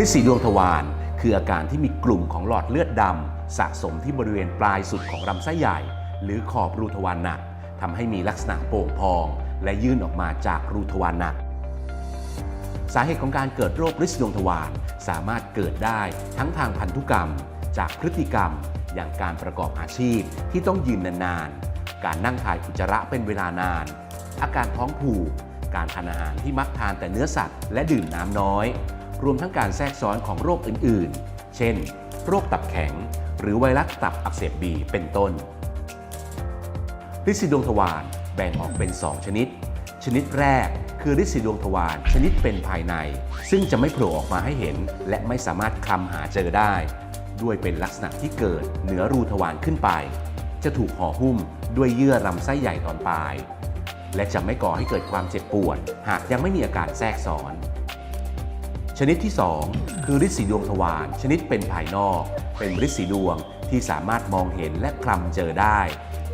ฤทธิ์สีดวงทวารคืออาการที่มีกลุ่มของหลอดเลือดดำสะสมที่บริเวณปลายสุดของลำไส้ใหญ่ หรือขอบรูทวารหนักทำให้มีลักษณะโป่งพอง และยื่นออกมาจากรูทวารหนัก สาเหตุของการเกิดโรคฤทธิ์ดวงทวารสามารถเกิดได้ทั้งทางพันธุกรรม จากพฤติกรรม อย่างการประกอบอาชีพที่ต้องยืนนานๆ การนั่งถ่ายอุจจาระเป็นเวลานาน อาการท้องผูก การทานอาหารที่มักทานแต่เนื้อสัตว์และดื่มน้ำน้อย รวมทั้งการแทรกซ้อนของโรคอื่นๆ เช่น โรคตับแข็ง หรือไวรัสตับอักเสบบีเป็นต้นฤทธิ์สีดวงทวารแบ่งออกเป็น 2 ชนิด ชนิดแรกคือฤทธิ์สีดวงทวารชนิดเป็นภายใน ซึ่งจะไม่โผล่ออกมาให้เห็น และไม่สามารถคลำหาเจอได้ ด้วยเป็นลักษณะที่เกิดเหนือรูทวารขึ้นไป จะถูกห่อหุ้มด้วยเยื่อลำไส้ใหญ่ตอนปลาย และจะไม่ก่อให้เกิดความเจ็บปวด หากยังไม่มีอาการแทรกซ้อน ชนิดที่ 2 คือฤทธิ์สีดวงทวารชนิดเป็นภายนอก เป็นฤทธิ์สีดวงที่สามารถมองเห็นและคลำเจอได้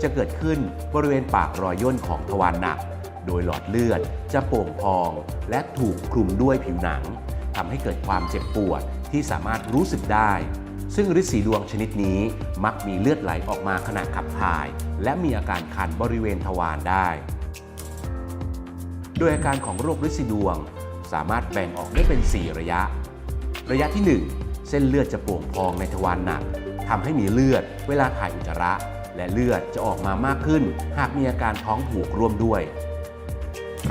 จะเกิดขึ้นบริเวณปากรอยย่นของทวารหนัก โดยหลอดเลือดจะโป่งพอง และถูกคลุมด้วยผิวหนังทำให้เกิดความเจ็บปวดที่สามารถรู้สึกได้ ซึ่งฤทธิ์สีดวงชนิดนี้มักมีเลือดไหลออกมาขณะขับถ่าย และมีอาการคันบริเวณทวารได้ โดยอาการของโรคฤทธิ์สีดวง สามารถแบ่งออกได้เป็น 4 ระยะ ระยะที่ 1 เส้นเลือดจะโป่งพองในทวารหนักทำให้มีเลือดเวลาถ่ายอุจจาระ และเลือดจะออกมามากขึ้น หากมีอาการท้องผูกร่วมด้วย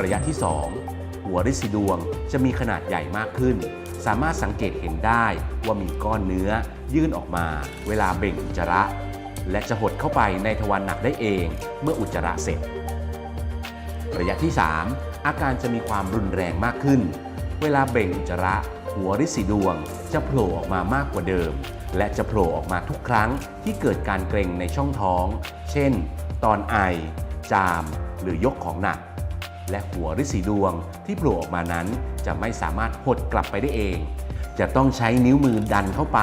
ระยะที่ 2 หัวฤทธิ์สีดวงจะมีขนาดใหญ่มากขึ้น สามารถสังเกตเห็นได้ว่ามีก้อนเนื้อยื่นออกมา เวลาเบ่งอุจจาระ และจะหดเข้าไปในทวารหนักได้เอง เมื่ออุจจาระเสร็จ ระยะที่ 3 อาการจะมีความรุนแรงมากขึ้น เวลาเบ่งอุจจาระหัวริสีดวง จะโผล่ออกมามากกว่าเดิม และจะโผล่ออกมาทุกครั้งที่เกิดการเกร็งในช่องท้อง เช่น ตอนไอ จาม หรือยกของหนัก และหัวริสีดวงที่โผล่ออกมานั้นจะไม่สามารถหดกลับไปได้เอง จะต้องใช้นิ้วมือดันเข้าไป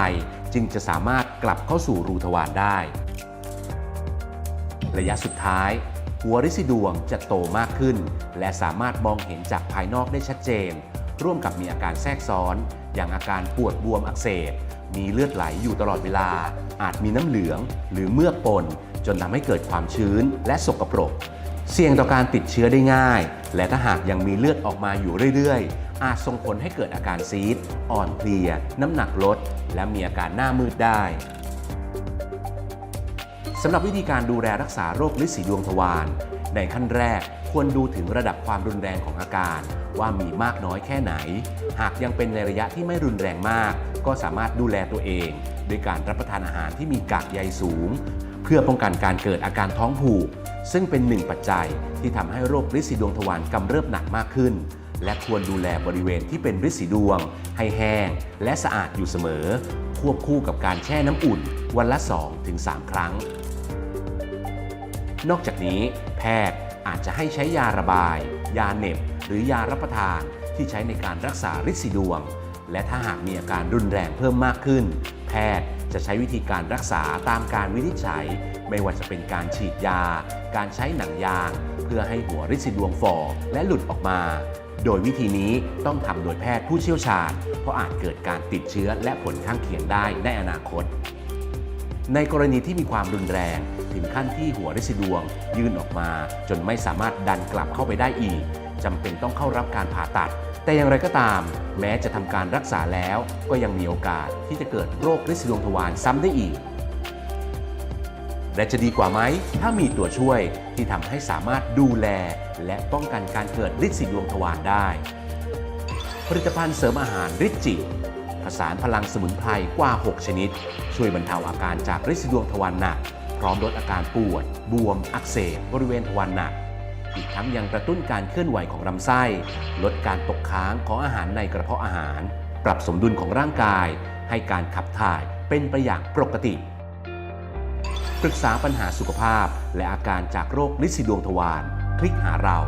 จึงจะสามารถกลับเข้าสู่รูทวารได้ ระยะสุดท้าย หัวริสีดวงจะโตมากขึ้น และสามารถมองเห็นจากภายนอกได้ชัดเจน ร่วมกับมีอาการแทรกซ้อน อย่างอาการปวดบวมอักเสบ มีเลือดไหลอยู่ตลอดเวลา อาจมีน้ำเหลือง หรือเมือกปน จนทำให้เกิดความชื้นและสกปรก เสี่ยงต่อการติดเชื้อได้ง่าย และถ้าหากยังมีเลือดออกมาอยู่เรื่อยๆ อาจส่งผลให้เกิดอาการซีด อ่อนเพลีย น้ำหนักลด และมีอาการหน้ามืดได้ สำหรับวิธีการดูแลรักษาโรคลิสีดวงทวารในขั้นแรกควรดูถึงระดับความรุนแรงของอาการ ว่ามีมากน้อยแค่ไหน หากยังเป็นในระยะที่ไม่รุนแรงมาก ก็สามารถดูแลตัวเองด้วยการรับประทานอาหารที่มีกากใยสูง เพื่อป้องกันการเกิดอาการท้องผูก ซึ่งเป็นหนึ่งปัจจัยที่ทำให้โรคฤทธิ์สีดวงทวารกำเริบหนักมากขึ้น และควรดูแลบริเวณที่เป็นฤทธิ์สีดวง ให้แห้ง และสะอาดอยู่เสมอ ควบคู่กับการแช่น้ำอุ่น วันละ 2-3 ครั้ง นอกจากนี้แพทย์อาจจะให้ใช้ยาระบาย ยาเหน็บ หรือยารับประทานที่ใช้ในการรักษาฤทธิ์สีดวง และถ้าหากมีอาการรุนแรงเพิ่มมากขึ้น แพทย์จะใช้วิธีการรักษาตามการวินิจฉัย ไม่ว่าจะเป็นการฉีดยา การใช้หนังยาง เพื่อให้หัวฤทธิ์สีดวงฝ่อและหลุดออกมา โดยวิธีนี้ต้องทำโดยแพทย์ผู้เชี่ยวชาญ เพราะอาจเกิดการติดเชื้อและผลข้างเคียงได้ในอนาคต ในกรณีที่มีความรุนแรงถึงขั้นที่หัวริดวง ยื่นออกมา จนไม่สามารถดันกลับเข้าไปได้อีกจำเป็นต้องเข้ารับการผ่าตัด แต่อย่างไรก็ตาม แม้จะทำการรักษาแล้ว ก็ยังมีโอกาสที่จะเกิดโรคริดดวงทวารซ้ำได้อีก และจะดีกว่าไหม ถ้ามีตัวช่วยที่ทำให้สามารถดูแล และป้องกันการเกิดฤทธิ์สีดวงทวารได้ ผลิตภัณฑ์เสริมอาหารฤทธิ์จิ ผสานพลังสมุนไพรกว่า 6 ชนิด ช่วยบรรเทาอาการจากฤทธิ์สีดวงทวารหนัก พร้อมลดอาการปวด บวม อักเสบบริเวณทวารหนัก อีกทั้งยังกระตุ้นการเคลื่อนไหวของลำไส้ ลดการตกค้างของอาหารในกระเพาะอาหาร ปรับสมดุลของร่างกาย ให้การขับถ่ายเป็นไปอย่างปกติปรึกษาปัญหาสุขภาพ และอาการจากโรคลินสีดวงทวาร คลิกหาเรา